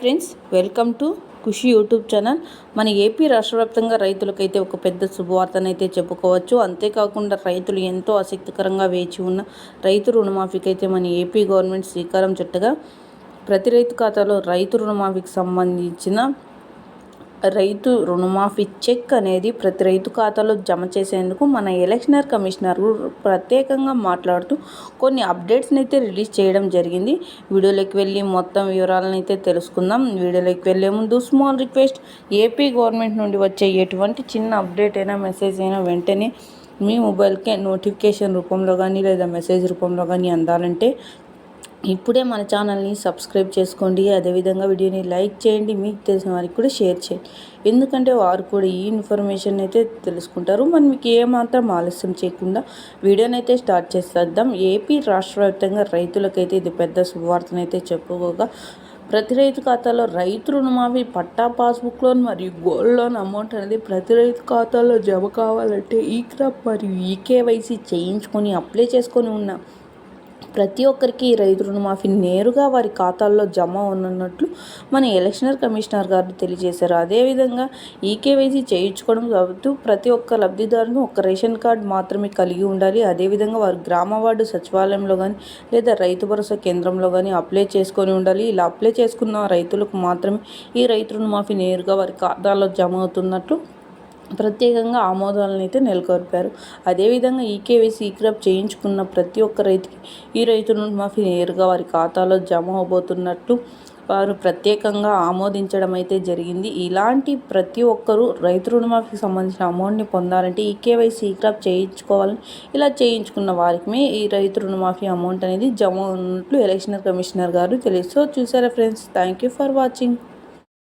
Friends welcome to Khushi YouTube channel. మన AP రాష్ట్ర వ్యాప్తంగా రైతులకైతే ఒక పెద్ద శుభవార్తనైతే చెప్పుకోవచ్చు. అంతేకాకుండా రైతులు ఎంతో ఆసక్తికరంగా వేచి ఉన్న రైతు రుణమాఫీకి అయితే మన ఏపీ గవర్నమెంట్ శ్రీకారం చుట్టగా ప్రతి రైతు ఖాతాలో రైతు రుణమాఫీకి సంబంధించిన రైతు రుణమాఫీ చెక్ అనేది ప్రతి రైతు ఖాతాలో జమ చేసేందుకు మన ఎలక్షనర్ కమిషనర్ ప్రత్యేకంగా మాట్లాడుతూ కొన్ని అప్డేట్స్ని అయితే రిలీజ్ చేయడం జరిగింది. వీడియోలోకి వెళ్ళి మొత్తం వివరాలను అయితే తెలుసుకుందాం. వీడియోలోకి వెళ్ళే ముందు స్మాల్ రిక్వెస్ట్ ఏపీ గవర్నమెంట్ నుండి వచ్చే ఎటువంటి చిన్న అప్డేట్ అయినా మెసేజ్ అయినా వెంటనే మీ మొబైల్కే నోటిఫికేషన్ రూపంలో కానీ లేదా మెసేజ్ రూపంలో కానీ అందాలంటే ఇప్పుడే మన ఛానల్ని సబ్స్క్రైబ్ చేసుకోండి. అదేవిధంగా వీడియోని లైక్ చేయండి. మీకు తెలిసిన వారికి కూడా షేర్ చేయండి. ఎందుకంటే వారు కూడా ఈ ఇన్ఫర్మేషన్ అయితే తెలుసుకుంటారు. మనం మీకు ఏమాత్రం ఆలస్యం చేయకుండా వీడియోని అయితే స్టార్ట్ చేసేద్దాం. ఏపీ రాష్ట్ర వ్యాప్తంగా రైతులకైతే ఇది పెద్ద శుభవార్తనైతే చెప్పుకోగా ప్రతి రైతు ఖాతాలో రైతు రుణమాఫీ పట్టా పాస్బుక్ లోన్ మరియు గోల్డ్ లోన్ అమౌంట్ అనేది ప్రతి రైతు ఖాతాలో జమ కావాలంటే ఈ క్రాప్ మరియు ఈకేవైసీ చేయించుకొని అప్లై చేసుకొని ఉన్న. ప్రతి ఒక్కరికి రైతు రుణమాఫీ నేరుగా వారి ఖాతాల్లో జమ ఉన్నట్లు మన ఎలక్షనర్ కమిషనర్ గారు తెలియజేశారు. అదేవిధంగా ఈకేవైసీ చేయించుకోవడం కాబట్టి ప్రతి ఒక్క లబ్ధిదారును ఒక రేషన్ కార్డు మాత్రమే కలిగి ఉండాలి. అదేవిధంగా వారు గ్రామ వార్డు సచివాలయంలో కానీ లేదా రైతు భరోసా కేంద్రంలో కానీ అప్లై చేసుకొని ఉండాలి. ఇలా అప్లై చేసుకున్న రైతులకు మాత్రమే ఈ రైతు రుణమాఫీ నేరుగా వారి ఖాతాలో జమ అవుతున్నట్లు ప్రత్యేకంగా ఆమోదాలను అయితే నెలకొల్పారు. అదేవిధంగా ఈకేవైసీ సీక్రప్ చేయించుకున్న ప్రతి ఒక్క రైతుకి ఈ రైతు రుణమాఫీ నేరుగా వారి ఖాతాలో జమ అవబోతున్నట్టు వారు ప్రత్యేకంగా ఆమోదించడం అయితే జరిగింది. ఇలాంటి ప్రతి ఒక్కరూ రైతు రుణమాఫీకి సంబంధించిన అమౌంట్ని పొందాలంటే ఈ కేవైసీ ఈక్రాప్ చేయించుకోవాలని ఇలా చేయించుకున్న వారికి ఈ రైతు రుణమాఫీ అమౌంట్ అనేది జమ ఉన్నట్లు ఎలక్షన్ కమిషనర్ గారు తెలుసు సో చూసారా friends thank you for watching.